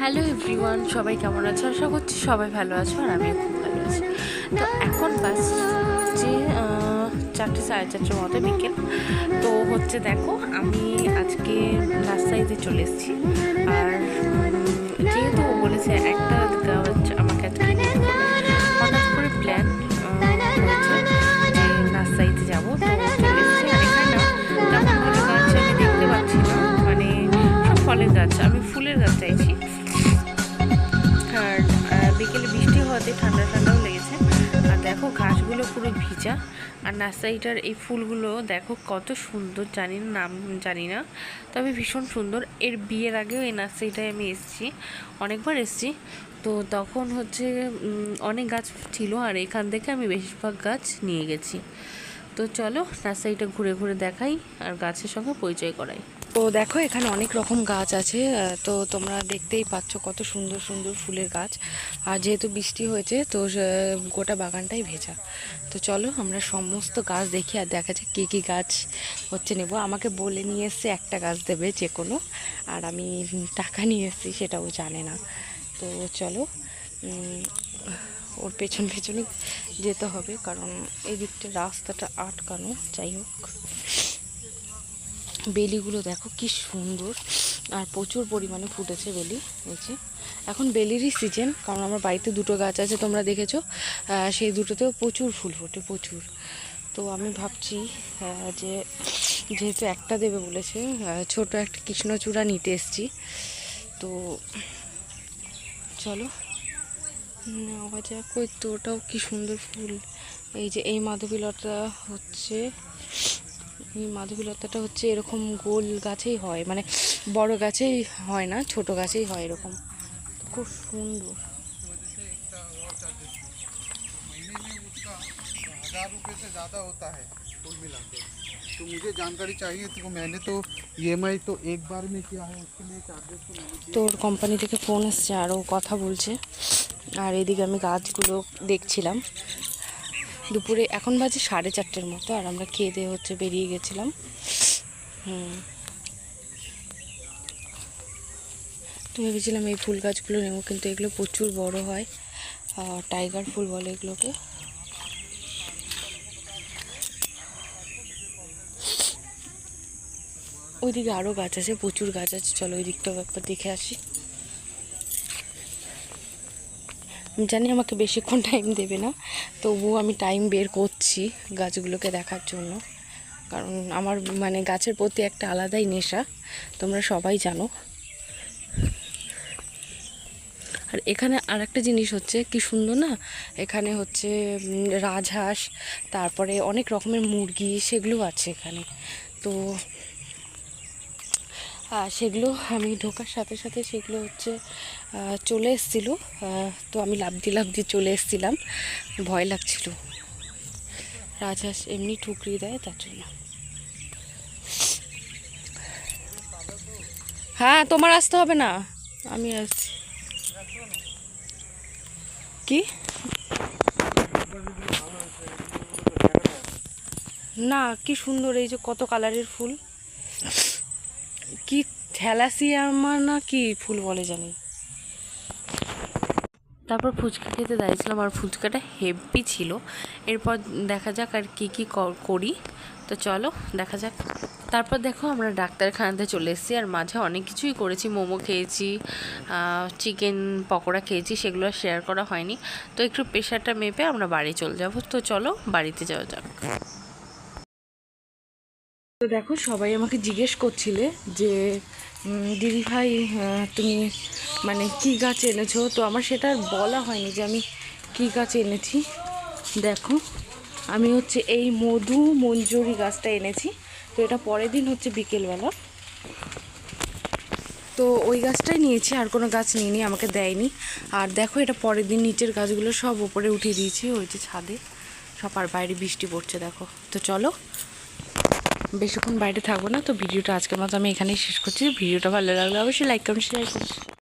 Hello everyone সবাই কেমন আছো? আশা করছি সবাই ভালো আছো আর আমিও খুব ভালো আছি। তো এখন বাস যে চারটে সাড়ে চারটের মতো বিকেল। তো হচ্ছে দেখো, আমি আজকে রাজশাহীতে চলে এসেছি। আর যেহেতু বলেছে একটা গাছ আমাকে আজকে হঠাৎ করে প্ল্যান যাব। তো আমি দেখতে পাচ্ছি না। মানে আমি ভিজা আর নার্সারিটার এই ফুলগুলো দেখো কত সুন্দর, জানি না, নাম জানি না। তবে ভীষণ সুন্দর। এর বিয়ের আগেও এই নার্সারিটায় আমি এসেছি, অনেকবার এসেছি। তো তখন হচ্ছে অনেক গাছ ছিল আর এখান থেকে আমি বেশিরভাগ গাছ নিয়ে গেছি। তো চলো নার্সারিটা ঘুরে ঘুরে দেখাই আর গাছের সঙ্গে পরিচয় করাই। তো দেখো, এখানে অনেক রকম গাছ আছে তো তোমরা দেখতেই পাচ্ছ কত সুন্দর সুন্দর ফুলের গাছ। আর যেহেতু বৃষ্টি হয়েছে, তো গোটা বাগানটাই ভেজা। তো চলো আমরা সমস্ত গাছ দেখি আর দেখা যাক কী কী গাছ হচ্ছে নেব। আমাকে বলে নিয়ে এসছে একটা গাছ দেবে যে কোনো, আর আমি টাকা নিয়ে এসেছি সেটাও জানে না। তো চলো ওর পেছন পেছনে যেতে হবে, কারণ এই দিকটা রাস্তাটা আটকানো, যাই হোক। বেলিগুলো দেখো কি সুন্দর, আর প্রচুর পরিমাণে ফুটেছে বেলি হয়েছে এখন বেলিরই সিজন কারণ আমার বাড়িতে দুটো গাছ আছে, তোমরা দেখেছ। সেই দুটোতেও প্রচুর ফুল ফোটে, প্রচুর। তো আমি ভাবছি যে যেহেতু একটা দেবে বলেছে ছোট একটা কৃষ্ণচূড়া নিতে এসছি। তো চলো নেওয়া যাক ওই তো ওটাও কি সুন্দর ফুল এই যে এই মাধবীলতা হচ্ছে এই মাধবীলতাটা হচ্ছে এরকম গোল গাছেই হয় মানে বড় গাছেই হয় না ছোট গাছেই হয় এরকম খুব সুন্দর महीने में उसका हजार रुपये से ज़्यादा होता है कुल मिला के तो मुझे जानकारी चाहिए थी तो मैंने तो ई तो एक बार में किया है उसके लिए चार्जेस तो मैंने दिए। তোর কোম্পানি থেকে ফোন এসছে আর ও কথা বলছে আর এদিকে আমি গাছগুলো দেখছিলাম দুপুরে এখন বাজে সাড়ে চারটের মতো আর আমরা খেয়ে দিয়ে হচ্ছে বেরিয়ে গেছিলাম হুম তো ভেবেছিলাম এই ফুল গাছগুলো নেবো কিন্তু এগুলো প্রচুর বড় হয় আর টাইগার ফুল বলে এগুলোকে ওইদিকে আরও গাছ আছে, প্রচুর গাছ আছে। চলো ওই দিকটাও একবার দেখে আসি। জানি আমাকে বেশিক্ষণ টাইম দেবে না, তবুও আমি টাইম বের করছি গাছগুলোকে দেখার জন্য। কারণ আমার মানে গাছের প্রতি একটা আলাদাই নেশা, তোমরা সবাই জানো। আর এখানে আর একটা জিনিস হচ্ছে, কি সুন্দর না? এখানে হচ্ছে রাজহাঁস, তারপরে অনেক রকমের মুরগি সেগুলো আছে এখানে। তো সেগুলো আমি ঢোকার সাথে সাথে সেগুলো হচ্ছে চলে এসেছিল। তো আমি লাভ দিয়ে লাভ দিয়ে চলে এসেছিলাম। ভয় লাগছিল। রাজহাঁস এমনি ঠুকরিয়ে দেয়, তার জন্য। হ্যাঁ তোমার আসতে হবে না। আমি আসছি। কি? না, কি সুন্দর এই যে কত কালারের ফুল। কি থ্যালাসিয়ামা না কি ফুল বলে জানি। তারপর ফুচকা খেতে দাঁড়িয়েছিলাম আর ফুচকাটা হেভি ছিল। এরপর দেখা যাক আর কি কি করি। তো চলো, দেখা যাক। তারপর দেখো আমরা ডাক্তারখানাতে চলে এসেছি আর মাঝে অনেক কিছুই করেছি। মোমো খেয়েছি চিকেন পকোড়া খেয়েছি, সেগুলো শেয়ার করা হয়নি। তো একটু প্রেশারটা মেপে আমরা বাড়ি চলে যাব। তো চলো, বাড়িতে যাওয়া যাক। তো দেখো, সবাই আমাকে জিজ্ঞেস করছিলে যে দিদি ভাই তুমি মানে কি গাছ এনেছো? তো আমার সেটা বলা হয়নি যে আমি কি গাছ এনেছি। দেখো, আমি হচ্ছে এই মধু মঞ্জুরি গাছটা এনেছি। তো এটা পরের দিন হচ্ছে বিকেলবেলা। তো ওই গাছটাই নিয়েছি, আর কোনো গাছ নিইনি, আমাকে দেয়নি। আর দেখো, এটা পরের দিন নিচের গাছগুলো সব উপরে উঠিয়ে দিয়েছি, ওই যে ছাদে। সব আর বাইরে বৃষ্টি পড়ছে, দেখো। তো চলো বেশিক্ষণ বাইরে থাকব না, তো ভিডিওটা আজকের মতো আমি এখানেই শেষ করছি। ভিডিওটা ভালো লাগলে অবশ্যই লাইক কমেন্ট শেয়ার